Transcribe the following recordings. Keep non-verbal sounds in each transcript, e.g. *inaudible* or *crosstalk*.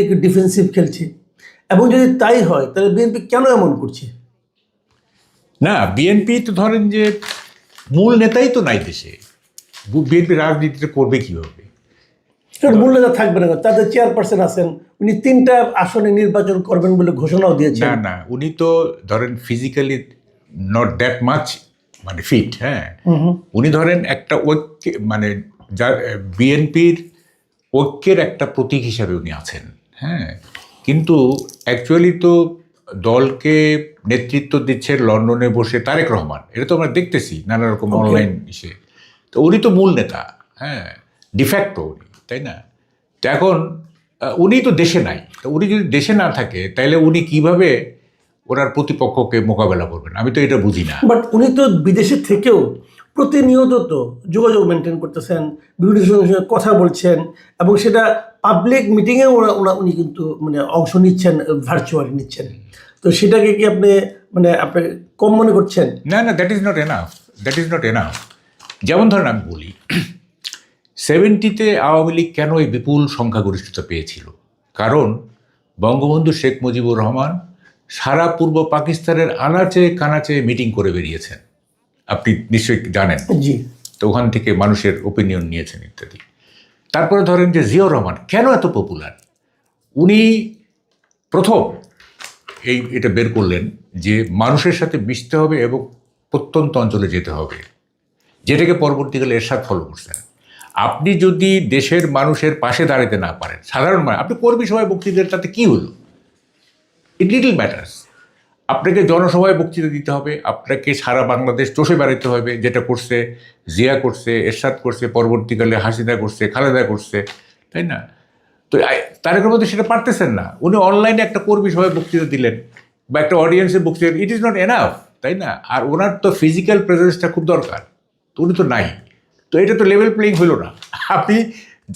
একটু ডিফেন্সিভ খেলছে। এবং যদি তাই হয় তাহলে বিএনপি কেন এমন করছে? না বিএনপি তো ধরেন যে মূল নেতাই তো নাই দেশে। বিএনপি রাজনীতিতে করবে কীভাবে? মূল নেতা থাকবে না তাদের চেয়ারপারসন আছেন উনি তিনটা আসনে নির্বাচন করবেন বলে ঘোষণাও দিয়েছেন। না না উনি তো ধরেন ফিজিক্যালি নট দ্যাট মাচ মানে ফিট হ্যাঁ? উনি ধরেন একটা ঐক্য মানে যার বিএনপির ঐক্যের একটা প্রতীক হিসাবে উনি আছেন। হ্যাঁ কিন্তু অ্যাকচুয়ালি তো দলকে নেতৃত্ব দিচ্ছে লন্ডনে বসে তারেক রহমান। এটা তো আমরা দেখতেছি নানা রকম অনলাইন ইসে। তো উনি তো মূল নেতা হ্যাঁ ডিফ্যাক্টো উনি তাই না? তো এখন উনি তো দেশে নাই। তো উনি যদি দেশে না থাকে তাহলে উনি কীভাবে ওনার প্রতিপক্ষকে মোকাবেলা করবেন? আমি তো এটা বুঝি না। বাট উনি তো বিদেশে থেকেও প্রতিনিয়ত তো যোগাযোগ মেনটেন করতেছেন, বিভিন্ন সঙ্গে সঙ্গে কথা বলছেন এবং সেটা পাবলিক মিটিংয়ে ওরা উনি কিন্তু মানে অংশ নিচ্ছেন ভার্চুয়ালি নিচ্ছেন। তো সেটাকে কি আপনি মানে আপনি কম মনে করছেন? না না that is not enough that is not enough যেমন ধরেন আমি বলি সেভেন্টিতে আওয়ামী লীগ কেন এই বিপুল সংখ্যাগরিষ্ঠতা পেয়েছিল? কারণ বঙ্গবন্ধু শেখ মুজিবুর রহমান সারা পূর্ব পাকিস্তানের আনাচে কানাচে মিটিং করে বেরিয়েছেন। আপনি নিশ্চয়ই জানেন। জি। তো ওখান থেকে মানুষের ওপিনিয়ন নিয়েছেন ইত্যাদি। তারপরে ধরেন যে জিয়াউর রহমান কেন এত পপুলার উনি প্রথম এই এটা বের করলেন যে মানুষের সাথে মিশতে হবে এবং প্রত্যন্ত অঞ্চলে যেতে হবে। যেটাকে পরবর্তীকালে এরশাদ ফলো করছেন। আপনি যদি দেশের মানুষের পাশে দাঁড়াতে না পারেন সাধারণ মানুষ আপনি কর্মী সভায় বক্তৃতা দেন, তাতে কী হলো? ইট লিটল ম্যাটার্স আপনাকে জনসভায় বক্তৃতা দিতে হবে, আপনাকে সারা বাংলাদেশ চষে বেড়াতে হবে, যেটা করছে জিয়া করছে, এরশাদ করছে, পরবর্তীকালে হাসিনা করছে, খালেদা করছে, তাই না? তো তারেকের মধ্যে সেটা পারতেছেন না। উনি অনলাইনে একটা কর্মী সভায় বক্তৃতা দিলেন বা একটা অডিয়েন্সে বক্তৃতা ইট ইজ নট এনাফ তাই না? আর ওনার তো ফিজিক্যাল প্রেজেন্সটা খুব দরকার, তো উনি তো নাই। তো এটা তো লেভেল প্লেইং হলো না। আপনি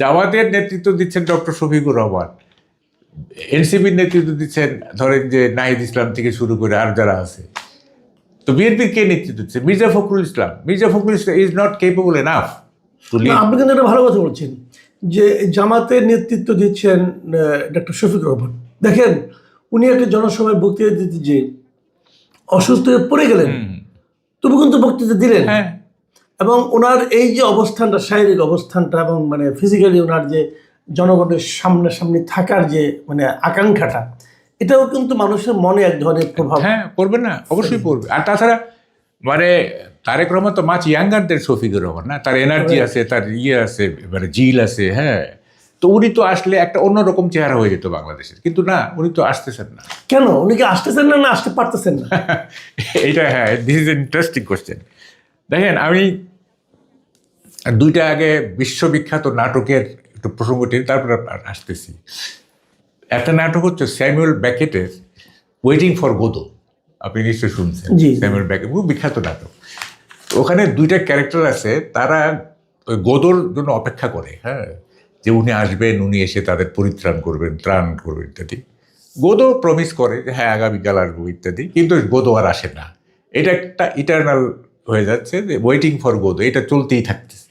জামাতের নেতৃত্ব দিচ্ছেন ডক্টর শফিকুর রহমান। এনসিপির নেতৃত্ব দিচ্ছেন ধরেন যে নাহিদ ইসলাম থেকে শুরু করে আর যারা আছে। তো বিএনপির কে নেতৃত্ব দিচ্ছে? Mirza Fakhrul Islam. Mirza Fakhrul Islam is not capable enough আপনি কিন্তু একটা ভালো কথা বলছেন যে জামাতের নেতৃত্ব দিচ্ছেন ডক্টর শফিক রহমান। দেখেন উনি একটা জনসভায় বক্তৃতা দিতে যে অসুস্থ হয়ে পড়ে গেলেন তবু কিন্তু বক্তৃতা দিলেন। হ্যাঁ। এবং ওনার এই যে অবস্থানটা শারীরিক অবস্থানটা এবং মানে ফিজিক্যালি ওনার যে জনগণের সামনাসামনি থাকার যে মানে আকাঙ্ক্ষাটা এটাও কিন্তু মানুষের মনে এক ধরনের প্রভাব। হ্যাঁ পড়বে না অবশ্যই পড়বে। আর তাছাড়া মানে তারেক রহমান তো মাছ ইয়াঙ্গারদের শফিকুর রহমান না? তার এনার্জি আছে তার ইয়ে আছে মানে জিল আছে হ্যাঁ? তো উনি তো আসলে একটা অন্যরকম চেহারা হয়ে যেত বাংলাদেশের। কিন্তু না উনি তো আসতেছেন না। কেন? উনি কি আসতেছেন না না আসতে পারতেছেন না? *laughs* এটা হ্যাঁ দিস ইজ ইন্টারেস্টিং কোশ্চেন দেখেন আমি দুইটা আগে বিশ্ববিখ্যাত নাটকের একটু প্রসঙ্গটি তারপর আসতেছি। একটা নাটক হচ্ছে স্যামুয়েল ব্যাকেটের ওয়েটিং ফর গোদো আপনি নিশ্চয়ই শুনছেন স্যামুয়েল ব্যাকেট খুব বিখ্যাত নাটক। ওখানে দুইটা ক্যারেক্টার আছে তারা ওই গোদোর জন্য অপেক্ষা করে হ্যাঁ? যে উনি আসবেন উনি এসে তাদের পরিত্রাণ করবেন ত্রাণ করবেন ইত্যাদি। গোদো প্রমিস করে যে হ্যাঁ আগামীকাল আসব ইত্যাদি। কিন্তু গোদো আর আসে না। এটা একটা ইটার্নাল হয়ে যাচ্ছে যে ওয়েটিং ফর গোদো এটা চলতেই থাকতেছে।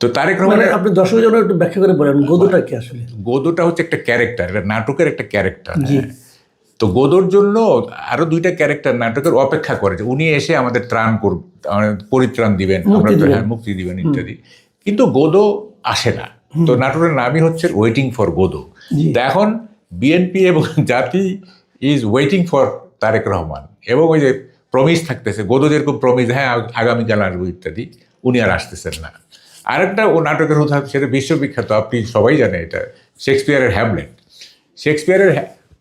তো তারেক মানে রহমানের আপনি দর্শকের জন্য একটু ব্যাখ্যা করে বলেন গদুটা কি আসলে? গোদোটা হচ্ছে একটা ক্যারেক্টার এটা নাটকের একটা ক্যারেক্টার। তো গোদোর জন্য আরও দুইটা ক্যারেক্টার নাটকের অপেক্ষা করে যে উনি এসে আমাদের ত্রাণ কর পরিত্রাণ দিবেন আমরা হ্যাঁ মুক্তি দিবেন ইত্যাদি। কিন্তু গোদো আসে না। তো নাটকের নামই হচ্ছে ওয়েটিং ফর গোদো। এখন বিএনপি এবং জাতি is waiting for Tarique Rahman. এবং ওই যে প্রমিস থাকতেছে গোদো যেরকম প্রমিস হ্যাঁ আগামীকাল আসব ইত্যাদি উনি আর আসতেছেন না। আরেকটা ও নাটকের উদাহরণ সেটা বিশ্ববিখ্যাত আপনি সবাই জানে এটা শেক্সপিয়ারের হ্যামলেট। শেক্সপিয়ারের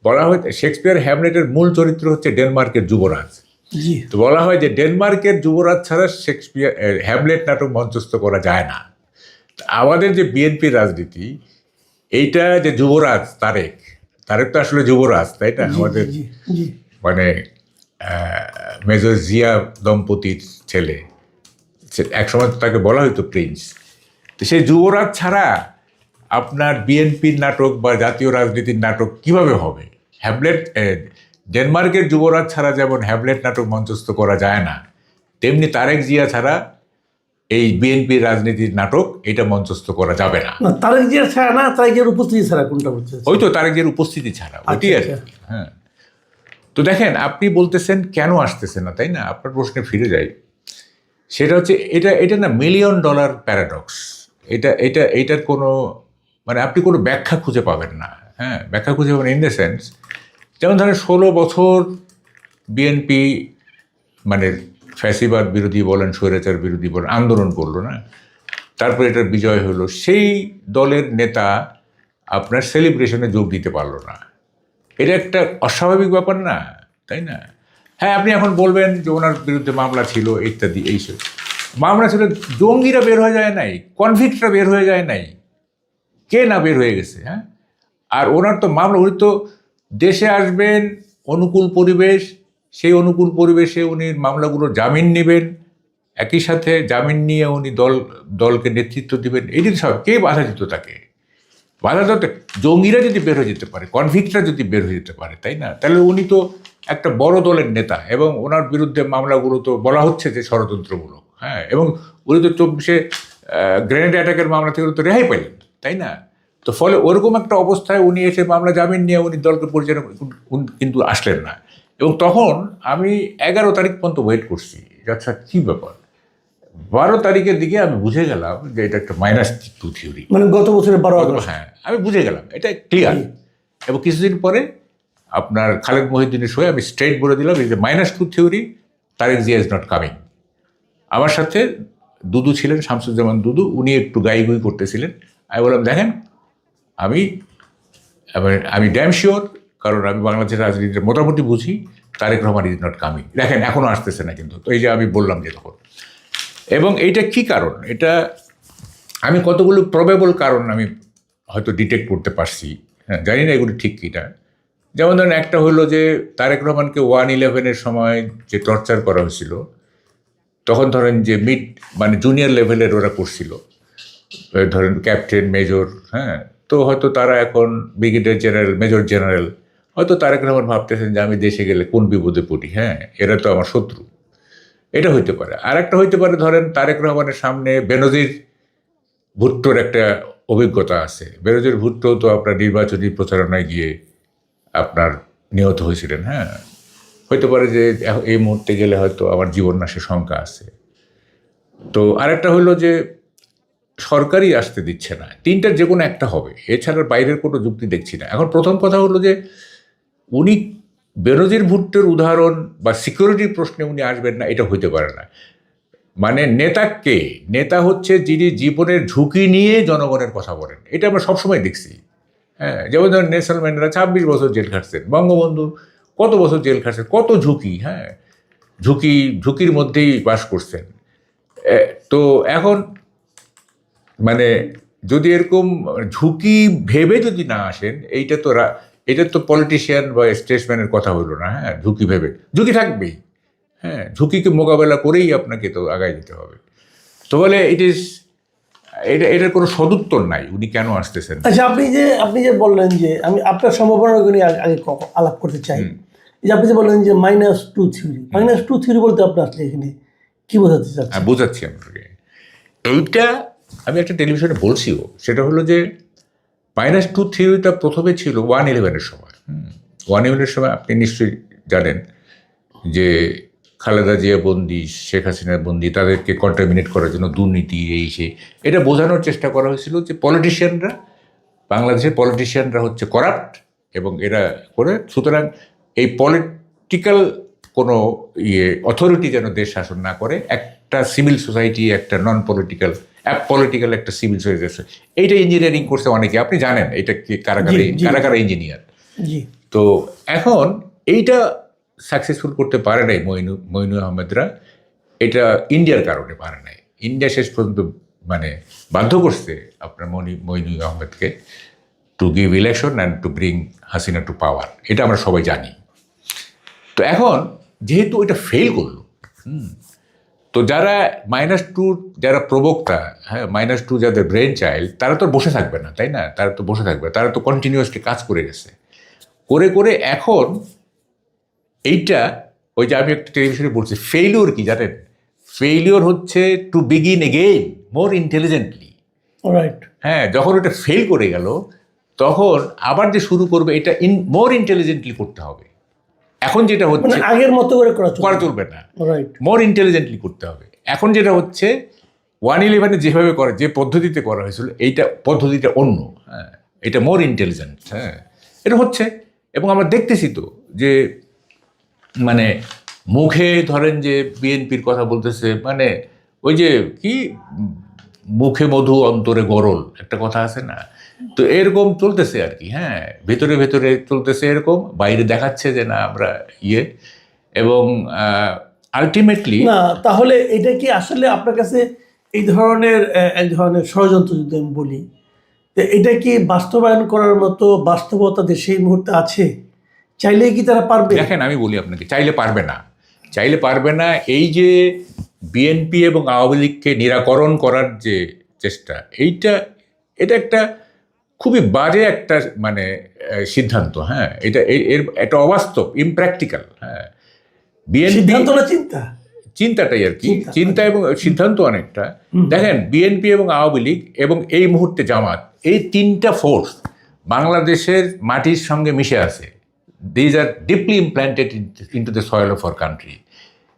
বলা হয় শেক্সপিয়ার হ্যামলেটের মূল চরিত্র হচ্ছে ডেনমার্কের যুবরাজ। তো বলা হয় যে ডেনমার্কের যুবরাজ ছাড়া শেক্সপিয়ার হ্যামলেট নাটক মঞ্চস্থ করা যায় না। আমাদের যে বিএনপির রাজনীতি এইটা যে যুবরাজ তারেক তারেক তো আসলে যুবরাজ তাই না? আমাদের মানে মেজর জিয়া দম্পতির ছেলে। সে- একসময় তো তাকে বলা হতো প্রিন্স। তো সেই যুবরাজ ছাড়া আপনার বিএনপির নাটক বা জাতীয় রাজনীতির নাটক কীভাবে হবে? হ্যাবলেট ডেনমার্কের যুবরাজ ছাড়া যেমন হ্যাবলেট নাটক মঞ্চস্থ করা যায় না তেমনি তারেক জিয়া ছাড়া এই বিএনপির রাজনীতির নাটক এটা মঞ্চস্থ করা যাবে না। তারেক জিয়া ছাড়া না তারেক জিয়ার উপস্থিতি ছাড়া কোনটা চাচ্ছেন? ওই তো তারেকের উপস্থিতি ছাড়া ওইটাই আর আচ্ছা। হ্যাঁ। তো দেখেন আপনি বলতেছেন কেন আসতেছে না তাই না? আপনার প্রশ্নে ফিরে যাই। সেটা হচ্ছে এটা এটা না মিলিয়ন ডলার প্যারাডক্স এটা এটা এইটার কোনো মানে আপনি কোনো ব্যাখ্যা খুঁজে পাবেন না। হ্যাঁ ব্যাখ্যা খুঁজে পাবেন ইন দ্য সেন্স যেমন ধরেন ষোলো বছর বিএনপি মানে ফ্যাসিবাদ বিরোধী বলেন, স্বৈরাচার বিরোধী বলেন, আন্দোলন করল, না? তারপরে এটার বিজয় হলো, সেই দলের নেতা আপনার সেলিব্রেশনে যোগ দিতে পারল না। এটা একটা অস্বাভাবিক ব্যাপার না, তাই না? হ্যাঁ আপনি এখন বলবেন যে ওনার বিরুদ্ধে মামলা ছিল, ইত্যাদি এইসব মামলা ছিল, জঙ্গিরা বের হয়ে যায় নাই কনভিক্টরা বের হয়ে যায় নাই। কে না বের হয়ে গেছে হ্যাঁ? আর ওনার তো মামলা, উনি তো দেশে আসবেন, অনুকূল পরিবেশ, সেই অনুকূল পরিবেশে উনি মামলাগুলো জামিন নেবেন, একই সাথে জামিন নিয়ে উনি দল, দলকে নেতৃত্ব দিবেন, এই যে সব, কে বাধা দিত তাকে? বাধা দিতে, জঙ্গিরা যদি বের হয়ে যেতে পারে কনভিক্টরা যদি বের হয়ে যেতে পারে, তাই না? তাহলে উনি তো একটা বড় দলের নেতা, এবং ওনার বিরুদ্ধে মামলাগুলো তো বলা হচ্ছে যে ষড়যন্ত্রমূলক। হ্যাঁ এবং উনি তো চব্বিশে গ্রেনেড অ্যাটাকের মামলা থেকে তো রেহাই পেলেন তাই না? তো ফলে ওরকম একটা অবস্থায় উনি এসে মামলা জামিন নিয়ে উনি দলকে পরিচালনা কিন্তু আসলেন না। এবং তখন আমি এগারো তারিখ পর্যন্ত ওয়েট করছি আচ্ছা কী ব্যাপার? বারো তারিখের দিকে আমি বুঝে গেলাম যে এটা একটা মাইনাস টু থিওরি মানে গত বছরের বারো হ্যাঁ আমি বুঝে গেলাম এটা ক্লিয়ার এবং কিছুদিন পরে আপনার খালেদ মহিউদ্দিনের সঙ্গে আমি স্ট্রেট বলে দিলাম এই যে minus two theory Tarique Zia is not coming আমার সাথে দুদু ছিলেন, শামসুজ্জামান দুদু, উনি একটু গাই গুই করতেছিলেন আমি বললাম, দেখেন, আমি আমি- ড্যাম শিওর কারণ আমি বাংলাদেশের রাজনীতির মোটামুটি বুঝি, Tarique Rahman is not coming দেখেন এখনও আসতেছে না কিন্তু। তো এই যে আমি বললাম যে তখন। এবং এইটা কি কারণ? এটা আমি কতগুলো প্রবেবল কারণ আমি হয়তো ডিটেক্ট করতে পারছি। হ্যাঁ জানি না এগুলো ঠিক কিনা। যেমন ধরেন একটা হলো যে, তারেক রহমানকে ওয়ান ইলেভেনের সময় যে টর্চার করা হয়েছিল তখন ধরেন যে মিড মানে জুনিয়র লেভেলের ওরা করছিল। ধরেন ক্যাপ্টেন মেজর হ্যাঁ তো হয়তো তারা এখন ব্রিগেডিয়ার জেনারেল মেজর জেনারেল হয়তো তারেক রহমান ভাবতেছেন যে আমি দেশে গেলে কোন বিপদে পড়ি হ্যাঁ এরা তো আমার শত্রু। এটা হইতে পারে। আর একটা হইতে পারে, ধরেন তারেক রহমানের সামনে বেনজির ভুট্টোর একটা অভিজ্ঞতা আছে। বেনজির ভুট্টো তো আপনার নির্বাচনী প্রচারণায় গিয়ে আপনার নিহত হয়েছিলেন হ্যাঁ। হইতে পারে যে এই মুহূর্তে গেলে হয়তো আমার জীবন নাশের শঙ্কা আছে। তো আরেকটা হলো যে সরকারই আসতে দিচ্ছে না। তিনটার যে কোনো একটা হবে। এছাড়া বাইরের কোনো যুক্তি দেখছি না। এখন প্রথম কথা হলো যে উনি বেনজির ভুট্টোর উদাহরণ বা সিকিউরিটির প্রশ্নে উনি আসবেন না, এটা হইতে পারে না। মানে নেতা কে? নেতা হচ্ছে যিনি জীবনের ঝুঁকি নিয়ে জনগণের কথা বলেন। এটা আমরা সবসময় দেখছি। হ্যাঁ যেমন ধরেন নেলসন ম্যান্ডেলা ছাব্বিশ বছর জেল খাটছেন। বঙ্গবন্ধু কত বছর জেল খাটছেন? কত ঝুঁকি? হ্যাঁ ঝুঁকি ঝুঁকির মধ্যেই বাস করছেন। তো এখন মানে যদি এরকম ঝুঁকি ভেবে যদি না আসেন এইটা তো এটা তো পলিটিশিয়ান বা স্টেটসম্যানের কথা হলো না হ্যাঁ ঝুঁকি ভেবে। ঝুঁকি থাকবেই। হ্যাঁ ঝুঁকিকে মোকাবেলা করেই আপনাকে তো আগায় যেতে হবে। তো বলে ইট ইজ এটা এটার কোনো সদুত্তর নাই উনি কেন আসতেছেন? আচ্ছা আপনি যে আপনি যে বললেন যে আমি আপনার সম্ভাবনাগুলো আগে- আলাপ করতে চাই। যে আপনি যে বললেন যে minus two theory minus two theory বলতে আপনি আসলে এখানে কি বোঝাতে চাচ্ছেন? হ্যাঁ বোঝাচ্ছি আপনাকে। এইটা আমি একটা টেলিভিশনে বলছিও সেটা হলো যে মাইনাস টু থিওরিটা প্রথমে ছিল ওয়ান ইলেভেনের সময়। ওয়ান ইলেভেনের সময় আপনি নিশ্চয়ই জানেন যে খালেদা জিয়া বন্দি শেখ হাসিনা বন্দি তাদেরকে কন্টামিনেট করার জন্য দুর্নীতি এই সে এটা বোঝানোর চেষ্টা করা হয়েছিল যে পলিটিশিয়ানরা বাংলাদেশের পলিটিশিয়ানরা হচ্ছে করাপ্ট এবং এরা করে সুতরাং এই পলিটিক্যাল কোনো ইয়ে অথরিটি যেন দেশ শাসন না করে একটা সিভিল সোসাইটি একটা নন পলিটিক্যাল অ্যাপ পলিটিক্যাল একটা সিভিল সোসাইটি এইটা ইঞ্জিনিয়ারিং করছে অনেকে আপনি জানেন এটা কি কারা কারা কারা ইঞ্জিনিয়ার তো এখন এইটা সাকসেসফুল করতে পারে নাই মইনু মইনু আহমেদরা। এটা ইন্ডিয়ার কারণে পারে নাই। ইন্ডিয়া শেষ পর্যন্ত মানে বাধ্য করছে আপনার মনি মইনু আহমেদকে to give election and to bring Hasina to power এটা আমরা সবাই জানি। তো এখন যেহেতু এটা ফেল করল হুম, তো যারা মাইনাস টু যারা প্রবক্তা হ্যাঁ মাইনাস টু যাদের ব্রেন চাইল্ড তারা তো বসে থাকবে না তাই না? তারা তো বসে থাকবে তারা তো কন্টিনিউয়াসলি কাজ করে গেছে। করে করে এখন এইটা ওই যে আমি একটা টেলিভিশনে বলছি ফেইলিওর কি জানেন? ফেইলিওর হচ্ছে to begin again more intelligently right হ্যাঁ যখন ওটা ফেল করে গেল তখন আবার যে শুরু করবে এটা ইন মোর ইন্টেলিজেন্টলি করতে হবে। এখন যেটা মানে হচ্ছে আগের মতো করে করা করা চলবে না। রাইট মোর ইন্টেলিজেন্টলি করতে হবে। এখন যেটা হচ্ছে ওয়ান ইলেভেনে যেভাবে করে যে পদ্ধতিতে করা হয়েছিল এইটা পদ্ধতিটা অন্য। হ্যাঁ। এটা মোর ইন্টেলিজেন্ট হ্যাঁ। এটা হচ্ছে এবং আমরা দেখতেছি তো যে মানে মুখে ধরেন যে বিএনপির কথা বলতেছে মানে ওই যে কি মুখে মধু অন্তরে গরল একটা কথা আছে না? তো এরকম চলতেছে আর কি হ্যাঁ? ভেতরে ভেতরে চলতেছে এরকম বাইরে দেখাচ্ছে যে না আমরা ইয়ে। এবং আলটিমেটলি না তাহলে এটা কি আসলে আপনার কাছে এই ধরনের এক ধরনের ষড়যন্ত্র যদি আমি বলি তো এটা কি বাস্তবায়ন করার মতো বাস্তবতা দেশে এই মুহূর্তে আছে? চাইলে কি তারা পারবে? দেখেন আমি বলি আপনাকে চাইলে পারবে না। চাইলে পারবে না এই যে বিএনপি এবং আওয়ামী লীগকে নিরাকরণ করার যে চেষ্টা এইটা এটা একটা খুবই বাজে একটা মানে সিদ্ধান্ত হ্যাঁ। এটা এর একটা অবাস্তব ইমপ্র্যাকটিক্যাল হ্যাঁ। বিএনপি চিন্তা? চিন্তাটাই আর কি। চিন্তা। চিন্তা এবং সিদ্ধান্ত অনেকটা। দেখেন বিএনপি এবং আওয়ামী লীগ এবং এই মুহূর্তে জামাত এই তিনটা ফোর্স বাংলাদেশের মাটির সঙ্গে মিশে আছে। These are deeply implanted into the soil of our country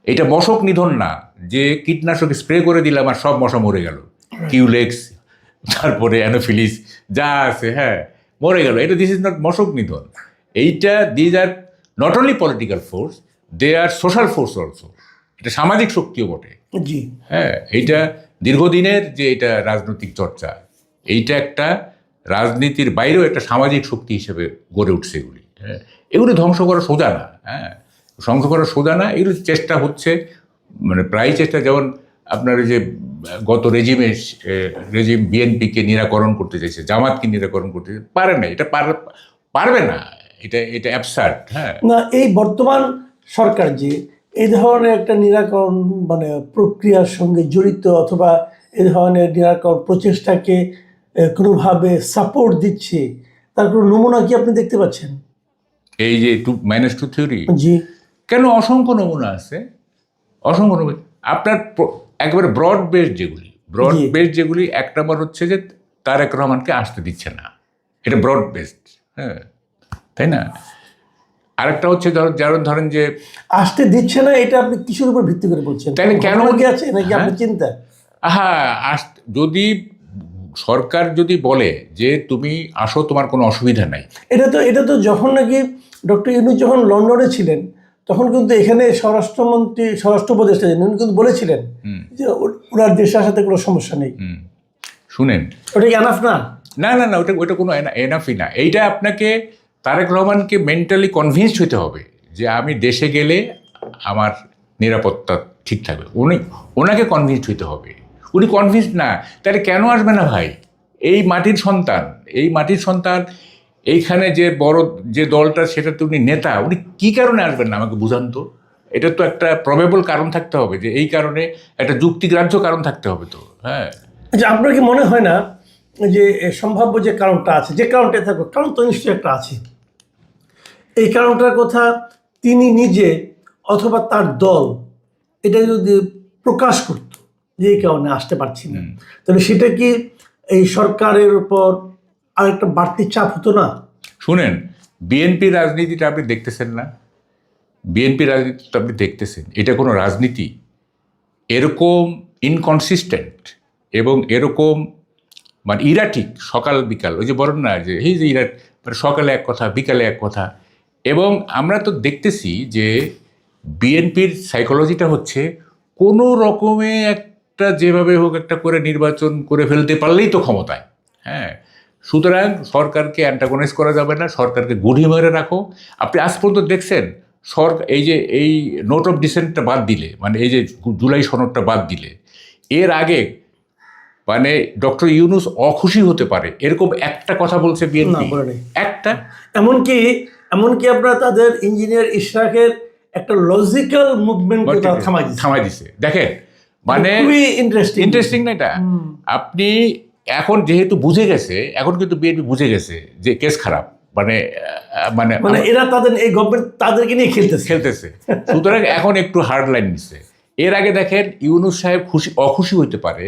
এটা মশক নিধন না যে কীটনাশক স্প্রে করে দিলাম আর সব মশা মরে গেল। কিউলেক্স তারপরে অ্যানোফিলিস যা আছে হ্যাঁ মরে গেল। এটা দিস ইজ নট মশক নিধন। এইটা these are not only political force they are social force also এটা সামাজিক শক্তিও বটে। জি। হ্যাঁ এইটা দীর্ঘদিনের যে এটা রাজনৈতিক চর্চা এইটা একটা রাজনীতির বাইরেও একটা সামাজিক শক্তি হিসেবে গড়ে উঠছে এগুলি। হ্যাঁ এগুলি ধ্বংস করা সোজা না। হ্যাঁ ধ্বংস করা সোজা না এগুলি চেষ্টা হচ্ছে মানে প্রায় চেষ্টা যেমন আপনার যে গত রেজিমে রেজিম বিএনপিকে নিরাকরণ করতে চাইছে জামাতকে নিরাকরণ করতে চাইছে পারে না এটা পার- পারবে না এটা এটা অ্যাবসার্ট হ্যাঁ। না এই বর্তমান সরকার যে এই ধরনের একটা নিরাকরণ মানে প্রক্রিয়ার সঙ্গে জড়িত অথবা এই ধরনের নিরাকরণ প্রচেষ্টাকে কোনোভাবে সাপোর্ট দিচ্ছে তার কোনো নমুনা কি আপনি দেখতে পাচ্ছেন? এই যে টু মাইনাস টু থিওরি জি। কেন অসংখ্য নমুনা আছে? অসংখ্য নমুনা। আপনার একেবারে ব্রড বেস যেগুলি ব্রড। বেস যেগুলি এক নম্বর হচ্ছে যে তারেক রহমানকে আসতে দিচ্ছে না। এটা ব্রড বেসড হ্যাঁ। তাই না? আরেকটা হচ্ছে ধর- যেমন ধরেন যে আসতে দিচ্ছে না এটা আপনি কিসের উপর ভিত্তি করে বলছেন? তাহলে কেন- কি আছে? নাকি আপনার চিন্তা? হ্যাঁ আস যদি সরকার যদি বলে যে তুমি আসো তোমার কোনো অসুবিধা নাই। এটা তো এটা তো যখন নাকি ডক্টর ইউনুস যখন লন্ডনে ছিলেন তখন কিন্তু এখানে স্বরাষ্ট্রমন্ত্রী স্বরাষ্ট্র উপদেষ্টা যিনি, উনি কিন্তু বলেছিলেন। যে ওনার দেশে আসাতে কোনো সমস্যা নেই। শুনেন। ওটা কি আনাফ না? না না না ওটা ওটা কোনো এনাফই না। এইটা আপনাকে তারেক রহমানকে মেন্টালি কনভিন্সড হতে হবে যে আমি দেশে গেলে আমার নিরাপত্তা ঠিক থাকবে। উনি ওনাকে কনভিন্সড হতে হবে। উনি কনভিন্সড না তাহলে কেন আসবে না ভাই? এই মাটির সন্তান এই মাটির সন্তান এইখানে যে বড় যে দলটা সেটা তো উনি নেতা উনি কী কারণে আসবেন না আমাকে বুঝান তো? এটা তো একটা প্রবেবল কারণ থাকতে হবে যে এই কারণে একটা যুক্তিগ্রাহ্য কারণ থাকতে হবে তো হ্যাঁ। যে আপনার কি মনে হয় না যে সম্ভাব্য যে কারণটা আছে যে কারণটা থাকুক কারণ তো নিশ্চয়ই একটা আছে। এই কারণটার কথা তিনি নিজে অথবা তার দল এটা যদি প্রকাশ করত যে এই কারণে আসতে পারছি না তাহলে সেটা কি এই সরকারের উপর আরেকটা বাড়তি চাপ হতো না। শুনেন বিএনপি রাজনীতিটা আপনি দেখতেছেন না? বিএনপি রাজনীতিটা আপনি দেখতেছেন। এটা কোনো রাজনীতি। এরকম ইনকনসিস্টেন্ট এবং এরকম মানে ইরাটিক সকাল বিকাল। ওই যে বলেন না যে এই যে ইরাট মানে সকালে এক কথা, বিকালে এক কথা। এবং আমরা তো দেখতেছি যে বিএনপির সাইকোলজিটা হচ্ছে কোনো রকমে একটা যেভাবে হোক একটা করে নির্বাচন করে ফেলতে পারলেই তো ক্ষমতায়। হ্যাঁ সুতরাং সরকারকে অ্যান্টাগনাইজ করা যাবে না সরকারকে গুড়ি মেরে রাখো। আপনি আজ পর্যন্ত দেখছেন সরকার এই যে এই নোট অফ ডিসেন্টটা বাদ দিলে মানে এই যে জুলাই সনদটা বাদ দিলে এর আগে মানে ডক্টর ইউনুস অখুশি হতে পারে এরকম একটা কথা বলছে বিএনপি। একটা? এমনকি এমনকি আপনারা তাদের ইঞ্জিনিয়ার ইশরাকের একটা লজিক্যাল মুভমেন্ট থামাই দিছে। দেখেন মানে ইন্টারেস্টিং ইন্টারেস্টিং না এটা? আপনি এখন যেহেতু বুঝে গেছে এখন কিন্তু বিএনপি বুঝে গেছে যে কেস খারাপ। মানে মানে মানে এরা তাদের এই গভর্নমেন্ট তাদেরকে নিয়ে খেলতেছে। খেলতেছে। সুতরাং এখন একটু হার্ড লাইন নিচ্ছে এর আগে দেখেন ইউনুস সাহেব খুশি অখুশি হইতে পারে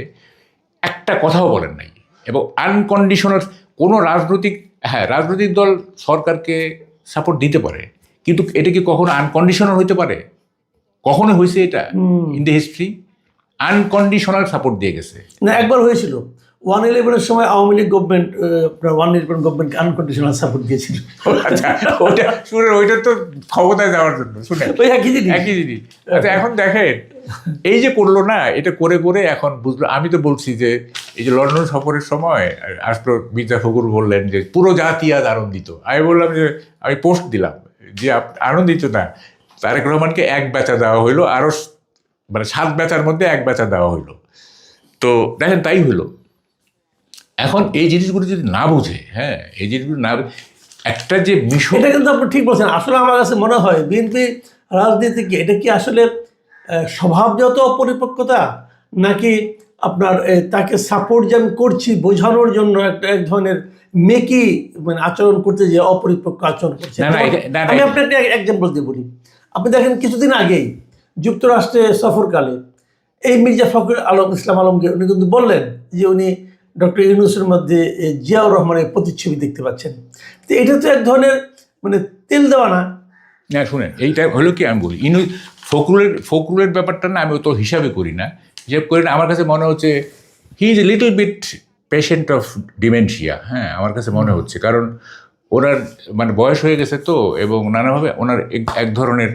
একটা কথাও বলেন নাই। এবং আনকন্ডিশনাল কোনো রাজনৈতিক হ্যাঁ রাজনৈতিক দল সরকারকে সাপোর্ট দিতে পারে। কিন্তু এটা কি কখনো আনকন্ডিশনাল হইতে পারে? কখনো হয়েছে এটা in the history unconditional support দিয়ে গেছে। না একবার হয়েছিল। ওয়ান ইলেভেনের সময় Awami League government one eleven গভর্নমেন্টকে আনকন্ডিশনাল সাপোর্ট দিয়েছিল। আচ্ছা ওটা শুনে ওইটা তো ক্ষমতায় যাওয়ার জন্য শুনে ওই একই জিনিস। একই জিনিস। আচ্ছা এখন দেখেন এই যে করল না এটা করে করে এখন বুঝলো আমি তো বলছি যে এই যে লন্ডন সফরের সময় আসলো মির্জা ফখরুল বললেন যে পুরো জাতি আজ আনন্দিত। আমি বললাম যে আমি পোস্ট দিলাম যে আনন্দিত না তারেক রহমানকে এক বেচা দেওয়া হইল আরও মানে সাত বেচার মধ্যে এক বেচা দেওয়া হইল। তো দেখেন তাই হইল। এখন এই জিনিসগুলো যদি না বুঝে হ্যাঁ এই জিনিসগুলো না একটা যে মিশন এটা কিন্তু আপনি ঠিক বলছেন। আসলে আমার কাছে মনে হয় বিএনপি রাজনীতি কি এটা কি আসলে স্বভাবজাত অপরিপক্কতা নাকি আপনার তাকে সাপোর্ট যে আমি করছি বোঝানোর জন্য একটা এক ধরনের মেকি মানে আচরণ করতে যে অপরিপক্ক আচরণ করছে? আমি আপনাকে এক্সাম্পল দিয়ে বলি। আপনি দেখেন কিছুদিন আগেই যুক্তরাষ্ট্রে সফরকালে এই মির্জা ফখরুল আলম ইসলাম আলমকে উনি কিন্তু বললেন যে উনি ডক্টর ইউনুসের মধ্যে জিয়াউর রহমানের প্রতিচ্ছবি দেখতে পাচ্ছেন। তো এটা তো এক ধরনের মানে তেল দেওয়া না। না, শুনেন, এইটা হলো কি আমি বলি ইনু ফকরুলের ফকরুলের ব্যাপারটা না আমি তো হিসাবে করি না। হিসাব করি না আমার কাছে মনে হচ্ছে he is a little bit patient of dementia হ্যাঁ আমার কাছে মনে হচ্ছে। কারণ ওনার মানে বয়স হয়ে গেছে তো, এবং নানাভাবে ওনার এক ধরনের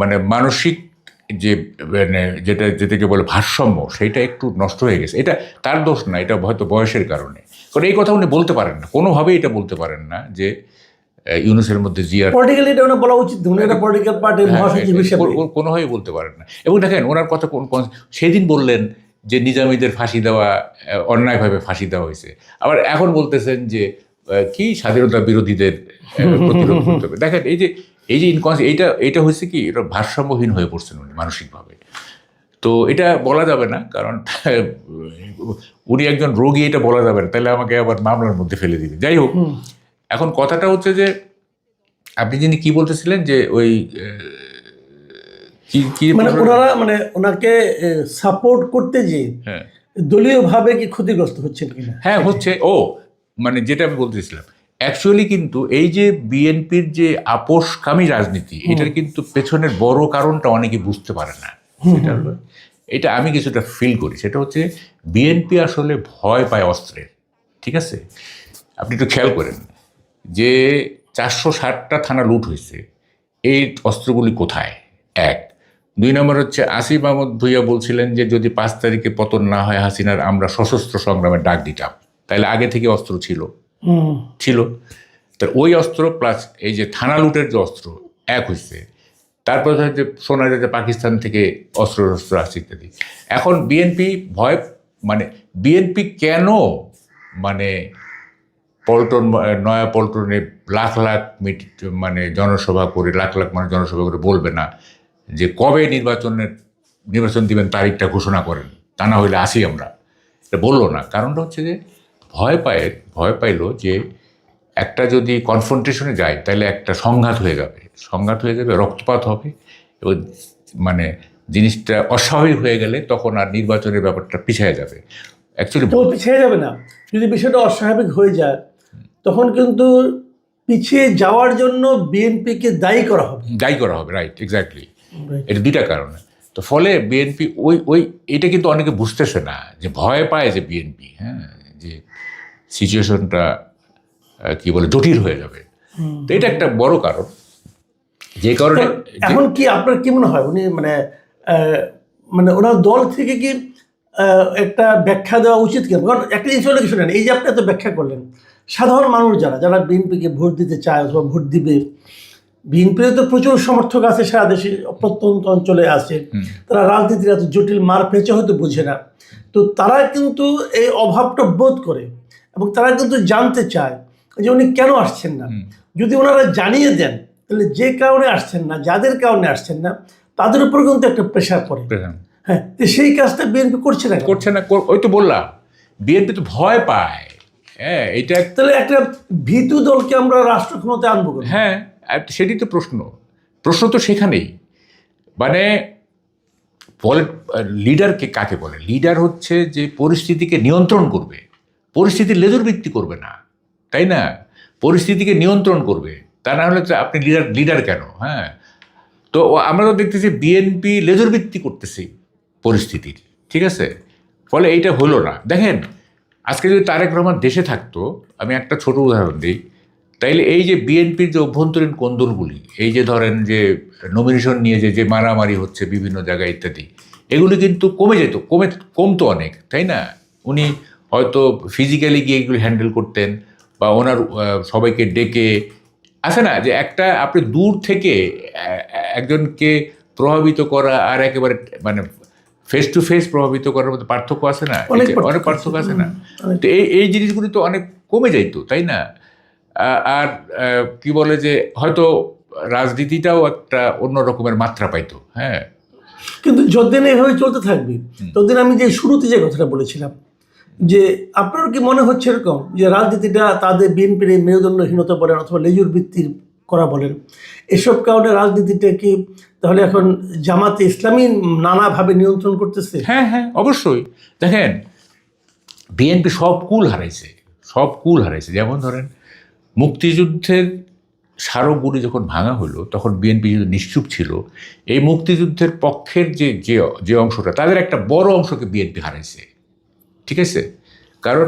মানে মানসিক যে মানে যেটা যেটাকে বলে ভারসাম্য সেইটা একটু নষ্ট হয়ে গেছে। এটা তার দোষ না এটা হয়তো বয়সের কারণে। কারণ এই কথা উনি বলতে পারেন না। কোনোভাবেই এটা বলতে পারেন না যে ইউনুসের মধ্যে জিয়ার পলিটিক্যালি এটা ওনার বলা উচিত একটা পলিটিক্যাল পার্টির মহাসচিব হিসেবে। কো- কো- কোনোভাবেই বলতে পারেন না। এবং দেখেন ওনার কথা কোন সেদিন বললেন যে নিজামীদের ফাঁসি দেওয়া অন্যায়ভাবে ফাঁসি দেওয়া হয়েছে। আবার এখন বলতেছেন যে কি স্বাধীনতা বিরোধীদের প্রতিরোধ করতে হবে। দেখেন এই যে এই যে ইনকনস এইটা এটা হয়েছে কি? এটা ভারসাম্যহীন হয়ে পড়ছেন উনি মানসিকভাবে। তো এটা বলা যাবে না কারণ *laughs* উনি একজন রোগী এটা বলা যাবে না। তাহলে আমাকে আবার মামলার মধ্যে ফেলে দিবে। যাই হোক এখন কথাটা হচ্ছে যে আপনি যিনি কি বলতেছিলেন যে ওই কি কি মানে ওনারা মানে ওনাকে সাপোর্ট করতে যে হ্যাঁ। দলীয়ভাবে কি ক্ষতিগ্রস্ত হচ্ছেন কিনা? হ্যাঁ হচ্ছে ও মানে যেটা আমি বলতেছিলাম অ্যাকচুয়ালি কিন্তু এই যে বিএনপির যে আপোষকামী রাজনীতি এটার কিন্তু পেছনের বড় কারণটা অনেকে বুঝতে পারে না। সেটা হলো এটা আমি কিছুটা ফিল করি সেটা হচ্ছে বিএনপি আসলে ভয় পায় অস্ত্রের ঠিক আছে? আপনি একটু খেয়াল করেন যে চারশো ষাটটা থানা লুট হয়েছে এই অস্ত্রগুলি কোথায়? এক দুই নম্বর হচ্ছে আসিফ আহমদ ভুইয়া বলছিলেন যে যদি পাঁচ তারিখে পতন না হয় হাসিনার আমরা সশস্ত্র সংগ্রামের ডাক দিতাম। তাহলে আগে থেকে অস্ত্র ছিল। ছিল। তা ওই অস্ত্র প্লাস এই যে থানা লুটের যে অস্ত্র, এক হয়েছে তারপরে যে শোনা যায় যে পাকিস্তান থেকে অস্ত্র শস্ত্র আসছে ইত্যাদি। এখন বিএনপি ভয় মানে বিএনপি কেন মানে পল্টন, নয়া পল্টনে লাখ লাখ মিট মানে জনসভা করে, লাখ লাখ মানুষ জনসভা করে বলবে না যে কবে নির্বাচনের, নির্বাচন দিবেন তারিখটা ঘোষণা করেন। তা না হইলে আসি আমরা। এটা বলল না। কারণটা হচ্ছে যে ভয় পায় ভয় পাইলো যে একটা যদি কনফ্রন্টেশনে যায় তাহলে একটা সংঘাত হয়ে যাবে। সংঘাত হয়ে যাবে রক্তপাত হবে। এবং মানে জিনিসটা অস্বাভাবিক হয়ে গেলে তখন আর নির্বাচনের ব্যাপারটা পিছিয়ে যাবে। অ্যাকচুয়ালি তো পিছিয়ে যাবে না। যদি বিষয়টা অস্বাভাবিক হয়ে যায় তখন কিন্তু পিছিয়ে যাওয়ার জন্য বিএনপিকে দায়ী করা হবে। দায়ী করা হবে রাইট এক্স্যাক্টলি এটা দুইটা কারণে। তো ফলে বিএনপি ওই ওই এটা কিন্তু অনেকে বুঝতেছে না যে ভয় পায় যে বিএনপি হ্যাঁ। সিচুয়েশনটা কি বলে জটিল হয়ে যাবে। তো এটা একটা বড় কারণ। যে কারণে এখন কি আপনার কি মনে হয়? উনি মানে মানে ওনার দল থেকে কি একটা ব্যাখ্যা দেওয়া উচিত কেন কারণ একটা জিনিস হলে শুনেন এই যে আপনি এত ব্যাখ্যা করলেন সাধারণ মানুষ যারা যারা বিএনপিকে ভোট দিতে চায় অথবা ভোট দিবে বিএনপির তো প্রচুর সমর্থক আছে সারা দেশে প্রত্যন্ত অঞ্চলে আছে। তারা রাজনীতির এত জটিল মার পেঁচে হয়তো বোঝে না। তো তারা কিন্তু এই অভাবটা বোধ করে। এবং তারা কিন্তু জানতে চায় যে উনি কেন আসছেন না। যদি ওনারা জানিয়ে দেন তাহলে যে কারণে আসছেন না যাদের কারণে আসছেন না তাদের উপর কিন্তু একটা প্রেশার পড়ে। হ্যাঁ তো সেই কাজটা বিএনপি করছে না করছে না ওই তো বললাম বিএনপি তো ভয় পায়। হ্যাঁ এটা তাহলে একটা ভীতু দলকে আমরা রাষ্ট্র ক্ষমতায় আনব হ্যাঁ সেটি তো প্রশ্ন। প্রশ্ন তো সেখানেই। মানে লিডারকে কাকে বলে? লিডার হচ্ছে যে পরিস্থিতিকে নিয়ন্ত্রণ করবে। পরিস্থিতির লেজুর ভিত্তি করবে না, তাই না? পরিস্থিতিকে নিয়ন্ত্রণ করবে। তা না হলে আপনি লিডার লিডার কেন? হ্যাঁ? তো আমরা তো দেখতেছি বিএনপি লেজুর ভিত্তি করতেছি পরিস্থিতির, ঠিক আছে? ফলে এইটা হলো না। দেখেন, আজকে যদি তারেক রহমান দেশে থাকতো, আমি একটা ছোট উদাহরণ দিই। তাইলে এই যে বিএনপির যে অভ্যন্তরীণ কোন্দলগুলি, এই যে ধরেন যে নমিনেশন নিয়ে যে যে মারামারি হচ্ছে বিভিন্ন জায়গায় ইত্যাদি, এগুলি কিন্তু কমে যেত, কমে, কমতো অনেক, তাই না? উনি হয়তো ফিজিক্যালি গিয়ে এগুলি হ্যান্ডেল করতেন বা ওনার সবাইকে ডেকে। আছে না যে একটা আপনি দূর থেকে একজনকে প্রভাবিত করা আর একেবারে মানে ফেস টু ফেস প্রভাবিত করার মধ্যে পার্থক্য আছে না? অনেক পার্থক্য আছে না? তো এই এই জিনিসগুলি তো অনেক কমে যাইতো তাই না? আর কি বলে যে হয়তো রাজনীতিটাও একটা অন্য রকমের মাত্রা পাইতো হ্যাঁ। কিন্তু যতদিন এভাবে চলতে থাকবে ততদিন আমি যে শুরুতে যে কথাটা বলেছিলাম যে আপনার কি মনে হচ্ছে এরকম? যে রাজনীতিটা তাদের বিএনপির এই মেরুদণ্ডহীনতা বলেন অথবা লেজুর বৃত্তির করা বলেন, এসব কারণে রাজনীতিটা কি তাহলে এখন জামাতে ইসলামী নানাভাবে নিয়ন্ত্রণ করতেছে? হ্যাঁ হ্যাঁ অবশ্যই। দেখেন, বিএনপি সব কুল হারাইছে, সব কুল হারাইছে। যেমন ধরেন, মুক্তিযুদ্ধের স্মারকগুলি যখন ভাঙা হলো, তখন বিএনপি যদি নিশ্চুপ ছিল, এই মুক্তিযুদ্ধের পক্ষের যে যে যে অংশটা, তাদের একটা বড় অংশকে বিএনপি হারাইছে। ঠিক আছে? কারণ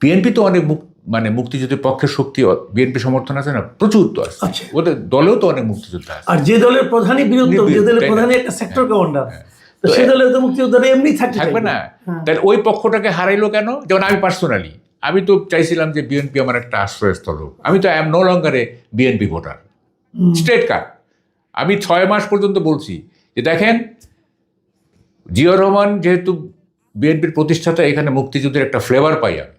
বিএনপি তো অনেক মানে মুক্তিযুদ্ধের পক্ষে শক্তি বিএনপি সমর্থন আছে না? প্রচুর তো আছে। আচ্ছা। ওদের দলেও তো অনেক মুক্তিযোদ্ধা আছে। আর যে দলের প্রধানই বিরুদ্ধ যে দলের প্রধানই একটা সেক্টর কমান্ডার হ্যাঁ। তো সে দলের তো মুক্তিযোদ্ধারা এমনি থাকবে না? হ্যাঁ। তাহলে ওই পক্ষটাকে হারাইলো কেন? যেমন আমি পার্সোনালি আমি তো চাইছিলাম যে বিএনপি আমার একটা আশ্রয়স্থল হোক। আমি তো I am no longer a BNP voter. State card আমি ছয় মাস পর্যন্ত বলছি যে দেখেন জিয়র রহমান যেহেতু বিএনপির প্রতিষ্ঠাতা এখানে মুক্তিযুদ্ধের একটা ফ্লেভার পাই আমি।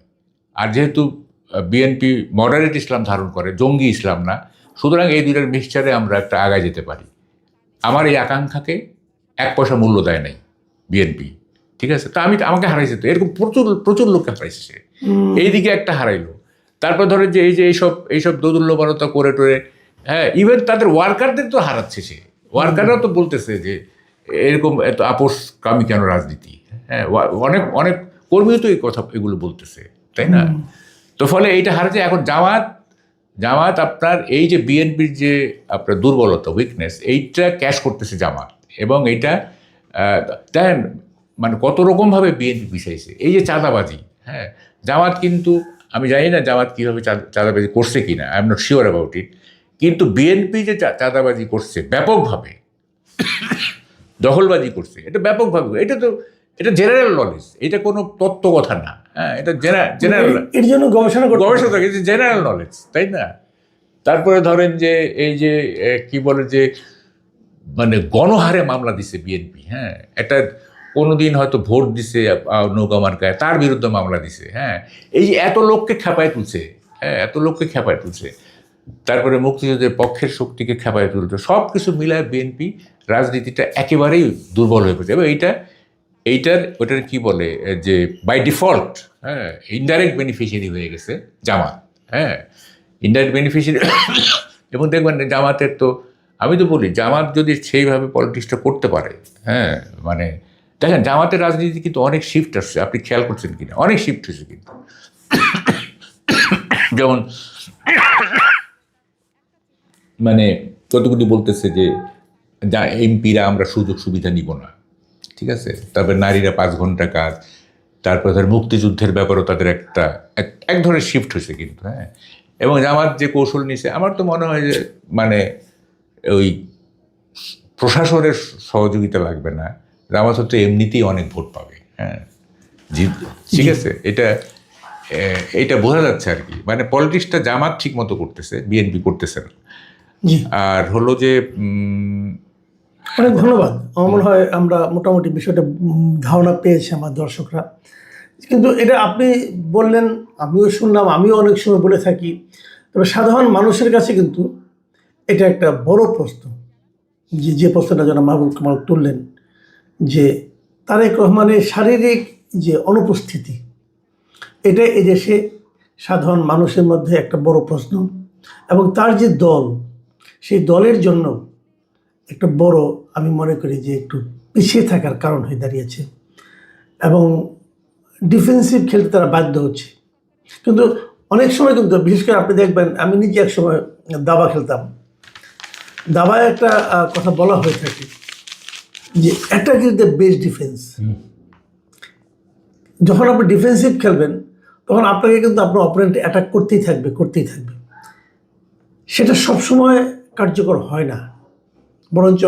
আর যেহেতু বিএনপি মডারেট ইসলাম ধারণ করে জঙ্গি ইসলাম না সুতরাং এই দুইটার মিক্সচারে আমরা একটা আগায় যেতে পারি। আমার এই আকাঙ্ক্ষাকে এক পয়সা মূল্য দেয় নাই বিএনপি ঠিক আছে? তা আমি আমাকে হারাইছে তো এরকম প্রচুর প্রচুর লোককে হারাইছে। সে। এইদিকে একটা হারাইলো। তারপর ধরেন যে এই যে এইসব এইসব দোদুল্যমানতা করে টোরে হ্যাঁ ইভেন তাদের ওয়ার্কারদের তো হারাচ্ছে সে। ওয়ার্কাররাও তো বলতেছে যে এরকম এত আপোষ কামি কেন রাজনীতি? হ্যাঁ অনেক অনেক কর্মীও তো এই কথা এগুলো বলতেছে তাই না? তো ফলে এইটা হারাচ্ছে। এখন জামাত জামাত আপনার এই যে বিএনপির যে আপনার দুর্বলতা উইকনেস এইটা ক্যাশ করতেছে জামাত এবং এইটা দেখেন মানে কত রকমভাবে বিএনপি পিছাইছে। এই যে চাঁদাবাজি হ্যাঁ জামাত কিন্তু আমি জানি না জামাত কীভাবে চাঁদাবাজি করছে কি না I am not sure about it কিন্তু বিএনপি যে চা- চাঁদাবাজি করছে ব্যাপকভাবে *coughs* দখলবাজি করছে এটা ব্যাপকভাবে এটা তো এটা জেনারেল নলেজ এটা কোনো তত্ত্ব কথা না। হ্যাঁ এটা জেনারেল এর জন্য গবেষণা গবেষণা জেনারেল নলেজ তাই না? তারপরে ধরেন যে এই যে কি বলে যে মানে গণহারে মামলা দিছে বিএনপি হ্যাঁ। একটা কোনোদিন হয়তো ভোট দিছে নৌকা মার্কায় তার বিরুদ্ধে মামলা দিছে হ্যাঁ। এই যে এত লোককে খেপায় তুলছে হ্যাঁ এত লোককে খেপায় তুলছে। তারপরে মুক্তিযুদ্ধের পক্ষের শক্তিকে খেপায় তুলছে সব কিছু মিলায় বিএনপি রাজনীতিটা একেবারেই দুর্বল হয়ে পড়েছে। এবং এইটা এইটার, ওটার কি বলে যে বাই ডিফল্ট হ্যাঁ ইনডাইরেক্ট বেনিফিশিয়ারি হয়ে গেছে জামাত হ্যাঁ। ইনডাইরেক্ট বেনিফিশিয়ারি এবং দেখবেন জামাতের তো, আমি তো বলি, জামাত যদি সেইভাবে পলিটিক্সটা করতে পারে হ্যাঁ মানে দেখেন জামাতের রাজনীতি কিন্তু অনেক শিফট আসছে, আপনি খেয়াল করছেন কিনা? অনেক শিফট হয়েছে কিন্তু। যেমন মানে কতগুলি বলতেছে যে, যা এমপিরা আমরা সুযোগ সুবিধা নিব না। ঠিক আছে? তারপরে নারীরা পাঁচ ঘণ্টা কাজ তারপরে ধর মুক্তিযুদ্ধের ব্যাপারেও তাদের একটা এক এক ধরনের শিফট হয়েছে কিন্তু হ্যাঁ? এবং জামাত যে কৌশল নিছে আমার তো মনে হয় যে মানে ওই প্রশাসনের সহযোগিতা লাগবে না। জামাত হচ্ছে এমনিতেই অনেক ভোট পাবে হ্যাঁ? ঠিক আছে? এটা এটা বোঝা যাচ্ছে আর কি। মানে পলিটিক্সটা জামাত ঠিক মতো করতেছে বিএনপি করতেছে না। আর হলো যে অনেক ধন্যবাদ। আমার মনে হয় আমরা মোটামুটি বিষয়টা ধারণা পেয়েছি আমার দর্শকরা। কিন্তু এটা আপনি বললেন আমিও শুনলাম আমিও অনেক সময় বলে থাকি। তবে সাধারণ মানুষের কাছে কিন্তু এটা একটা বড় প্রশ্ন। যে যে প্রশ্নটা যেন মাহবুব কামাল তুললেন যে তারেক রহমানের শারীরিক যে অনুপস্থিতি এটা এদেশে সাধারণ মানুষের মধ্যে একটা বড় প্রশ্ন। এবং তার যে দল সেই দলের জন্য একটা বড় আমি মনে করি যে একটু পিছিয়ে থাকার কারণ হয়ে দাঁড়িয়েছে। এবং ডিফেন্সিভ খেলতে তারা বাধ্য হচ্ছে। কিন্তু অনেক সময় কিন্তু বিশেষ করে আপনি দেখবেন আমি নিজে এক সময় দাবা খেলতাম। দাবায় একটা কথা বলা হয়ে থাকে যে attack is the best defence যখন আপনি ডিফেন্সিভ খেলবেন তখন আপনাকে কিন্তু আপনার অপারেন্ট অ্যাটাক করতেই থাকবে করতেই থাকবে। সেটা সবসময় কার্যকর হয় না। বরঞ্চ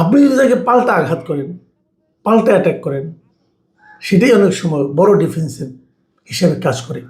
আপনি যদি তাকে পাল্টা আঘাত করেন, পাল্টা অ্যাটাক করেন, সেটাই অনেক সময় বড় ডিফেন্সের হিসেবে কাজ করে।